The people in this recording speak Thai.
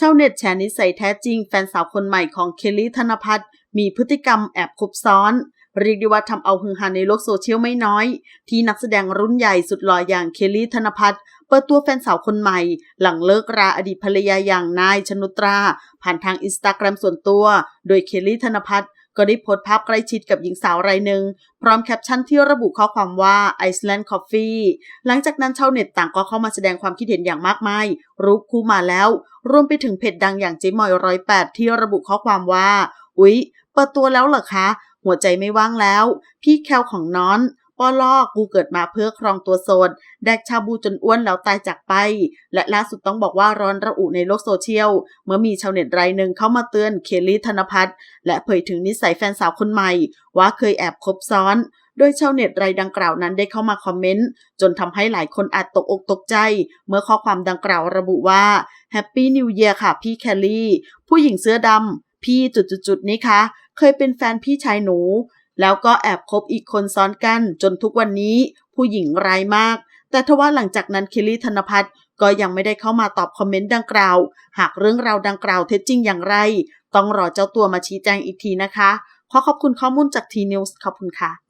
ชาวเน็ตแชร์นิสัยแท้จริงแฟนสาวคนใหม่ของเคลลี่ธนพัฒน์มีพฤติกรรมแอบคบซ้อน เรียกได้ว่าทำเอาฮือฮาในโลกโซเชียลไม่น้อย ที่นักแสดงรุ่นใหญ่สุดหล่ออย่างเคลลี่ธนพัฒน์เปิดตัวแฟนสาวคนใหม่ หลังเลิกราอดีตภรรยาอย่างนายชนุตรา ผ่านทางอินสตาแกรมส่วนตัว โดยเคลลี่ธนพัฒน์ ก็ได้โพสต์ภาพใกล้ชิดกับหญิงสาวรายหนึ่ง พร้อมแคปชั่นที่ระบุข้อความว่า Iceland Coffee หลังจากนั้นชาวเน็ตต่างก็เข้ามาแสดงความคิดเห็นอย่างมากมาย รูปคู่มาแล้ว รวมไปถึงเพจดังอย่างเจ๊มอยร้อยแปดที่ระบุข้อความว่า อุ๊ย เปิดตัวแล้วเหรอคะ หัวใจไม่ว่างแล้ว พี่แคลของน้อน ปอลอกูเกิดมาเพื่อครองตัวโสดแดกชาบูจนอ้วนแล้วตายจากไป และล่าสุดต้องบอกว่าร้อนระอุในโลกโซเชียล เมื่อมีชาวเน็ตรายหนึ่งเข้ามาเตือนเคลลี่ธนพัฒน์และเผยถึงนิสัยแฟนสาวคนใหม่ ว่าเคยแอบคบซ้อนโดยชาวเน็ตรายดังกล่าวนั้นได้เข้ามาคอมเมนต์ จนทำให้หลายคนอาจตกอกตกใจ เมื่อข้อความดังกล่าวระบุว่า Happy New Year ค่ะพี่แคลลี่ ผู้หญิงเสื้อดำพี่จุดๆๆนี้คะ เคยเป็นแฟนพี่ชายหนู แล้วก็แอบคบอีกคนซ้อนกันจนทุกวันนี้ผู้หญิงร้ายมาก แต่ทว่าหลังจากนั้นคิลี่ธนพัฒน์ก็ยังไม่ได้เข้ามาตอบคอมเมนต์ดังกล่าว หากเรื่องราวดังกล่าวเท็จจริงอย่างไร ต้องรอเจ้าตัวมาชี้แจงอีกทีนะคะ ขอขอบคุณข้อมูลจากทีนิวส์ขอบคุณค่ะ